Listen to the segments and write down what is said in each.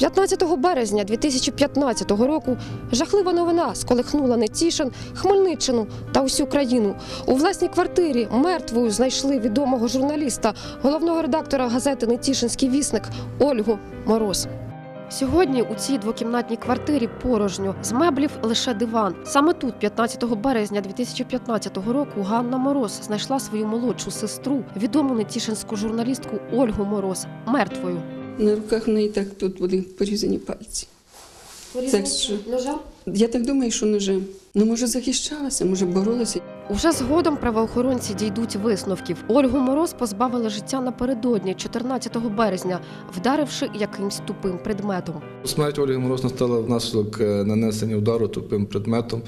15 березня 2015 року жахлива новина сколихнула Нетішин, Хмельниччину та усю країну. У власній квартирі мертвою знайшли відомого журналіста, головного редактора газети Нетішинський вісник Ольгу Мороз. Сьогодні у цій двокімнатній квартирі порожньо з меблів лише диван. Саме тут, 15 березня 2015 року, Ганна Мороз знайшла свою молодшу сестру, відому нетішинську журналістку Ольгу Мороз, мертвою. На руках в неї так тут були порізані пальці. Так що- ножа? Я так думаю, що ножем. Ну, може, захищалася, може, боролася. Уже згодом правоохоронці дійдуть висновків. Ольгу Мороз позбавили життя напередодні, 14 березня, вдаривши якимсь тупим предметом. Смерть Ольги Мороз настала внаслідок е, нанесення удару тупим предметом,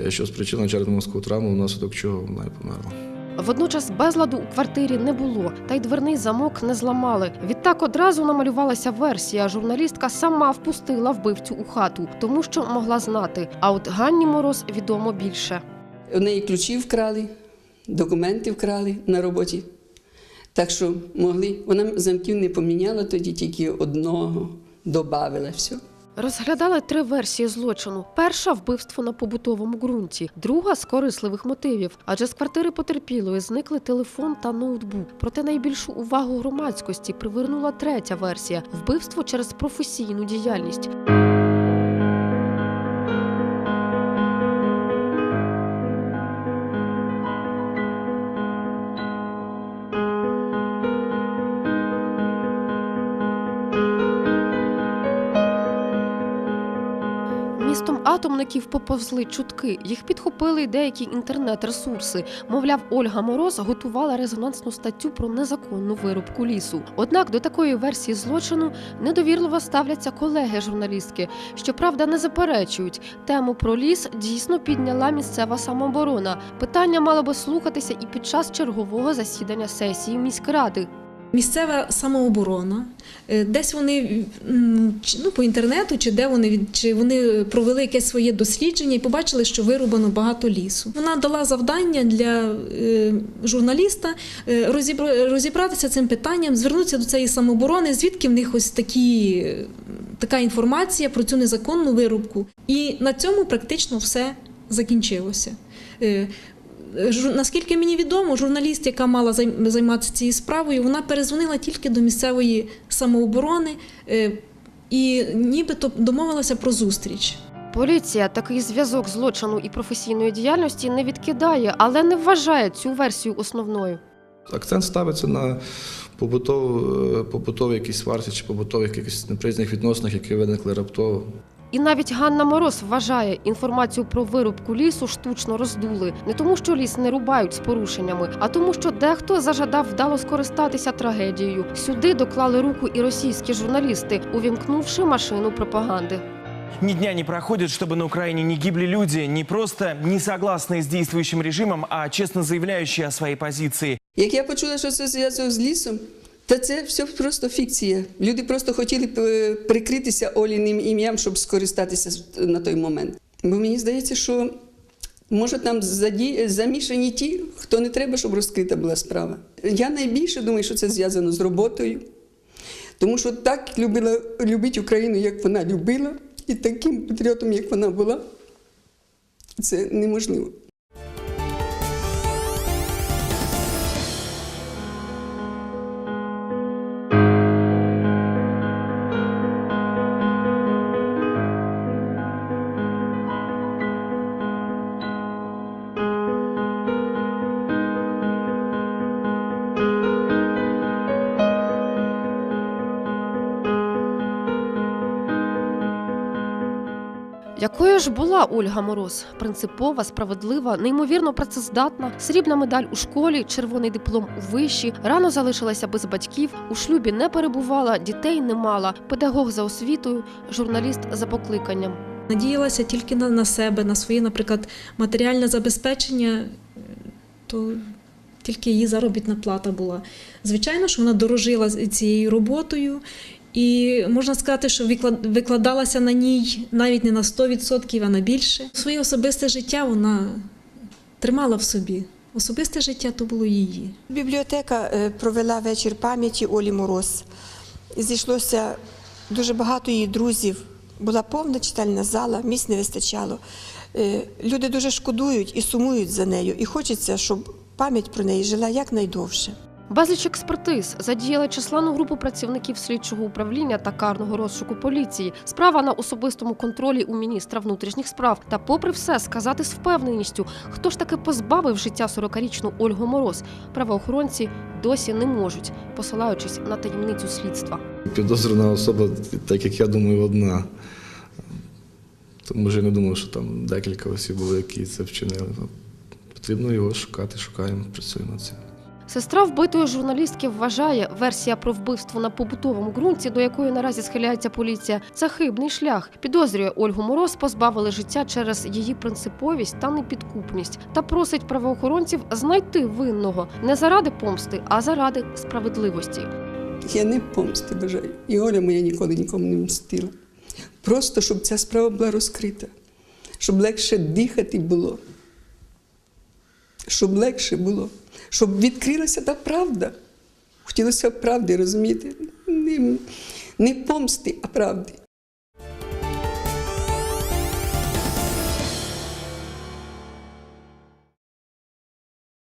е, що спричинило черепно-мозкову травму, внаслідок чого вона і померла. Водночас безладу у квартирі не було, та й дверний замок не зламали. Відтак одразу намалювалася версія. Журналістка сама впустила вбивцю у хату, тому що могла знати. А от Ганні Мороз відомо більше. У неї ключі вкрали, документи вкрали на роботі. Так що могли. Вона замків не поміняла, тоді тільки одного додавила все. Розглядали три версії злочину: перша вбивство на побутовому ґрунті, друга з корисливих мотивів, адже з квартири потерпілої зникли телефон та ноутбук. Проте найбільшу увагу громадськості привернула третя версія вбивство через професійну діяльність. Атомників поповзли чутки. Їх підхопили деякі інтернет-ресурси. Мовляв, Ольга Мороз готувала резонансну статтю про незаконну вирубку лісу. Однак до такої версії злочину недовірливо ставляться колеги журналістки. Щоправда, не заперечують. Тему про ліс дійсно підняла місцева самооборона. Питання мало би слухатися і під час чергового засідання сесії міськради. Місцева самооборона, е, десь вони ну, по інтернету, чи де вони чи вони провели якесь своє дослідження і побачили, що вирубано багато лісу. Вона дала завдання для е, журналіста е, розібра- розібратися цим питанням, звернутися до цієї самооборони, звідки в них ось такі, така інформація про цю незаконну вирубку. І на цьому практично все закінчилося. Наскільки мені відомо, журналіст, яка мала займатися цією справою, вона перезвонила тільки до місцевої самооборони е, і нібито домовилася про зустріч. Поліція такий зв'язок злочину і професійної діяльності не відкидає, але не вважає цю версію основною. Акцент ставиться на побутов, е, побутові якісь сварці чи побутових якихось неприязних відносинах, які виникли раптово. І навіть Ганна Мороз вважає, інформацію про вирубку лісу штучно роздули не тому, що ліс не рубають з порушеннями, а тому, що дехто зажадав вдало скористатися трагедією. Сюди доклали руку і російські журналісти, увімкнувши машину пропаганди. Ни дня не проходит, чтобы на Украине не гибли люди, не просто не согласные с действующим режимом, а честно заявляющие о своей позиции. Як я почула, що це зв'язок з лісом, та це все просто фікція. Люди просто хотіли е, прикритися Оліним ім'ям, щоб скористатися на той момент. Бо мені здається, що може там замішані ті, хто не треба, щоб розкрита була справа. Я найбільше думаю, що це зв'язано з роботою, тому що так любила любить Україну, як вона любила, і таким патріотом, як вона була, це неможливо. Якою ж була Ольга Мороз? Принципова, справедлива, неймовірно працездатна, срібна медаль у школі, червоний диплом у виші, рано залишилася без батьків, у шлюбі не перебувала, дітей не мала, педагог за освітою, журналіст за покликанням. Надіялася тільки на, на себе, на своє, наприклад, матеріальне забезпечення, то тільки її заробітна плата була. Звичайно, що вона дорожила цією роботою. І можна сказати, що викладалася на ній навіть не на 100%, а на більше. Своє особисте життя вона тримала в собі. Особисте життя то було її. Бібліотека е, провела вечір пам'яті Олі Мороз. Зійшлося Дуже багато її друзів. Була повна читальна зала, місць не вистачало. Е, Люди дуже шкодують і сумують за нею, і хочеться, щоб пам'ять про неї жила якнайдовше. Безліч експертиз задіяли численну групу працівників слідчого управління та карного розшуку поліції. Справа на особистому контролі у міністра внутрішніх справ. Та, попри все, сказати з впевненістю, хто ж таки позбавив життя 40-річну Ольгу Мороз, правоохоронці досі не можуть, посилаючись на таємницю слідства. Підозрювана особа, так як я думаю, одна. Тому я не думав, що там декілька осіб було, які це вчинили. Потрібно його шукати, шукаємо, працюємо над цим. Сестра вбитої журналістки вважає, версія про вбивство на побутовому ґрунті, до якої наразі схиляється поліція, це хибний шлях. Підозрює Ольгу Мороз, позбавили життя через її принциповість та непідкупність, та просить правоохоронців знайти винного не заради помсти, а заради справедливості. Я не помсти бажаю. І Оля моя ніколи нікому не мстила. Просто щоб ця справа була розкрита, щоб легше дихати було. Щоб легше було, щоб відкрилася та правда. Хотілося правди, розуміти, Не, не помсти, а правди.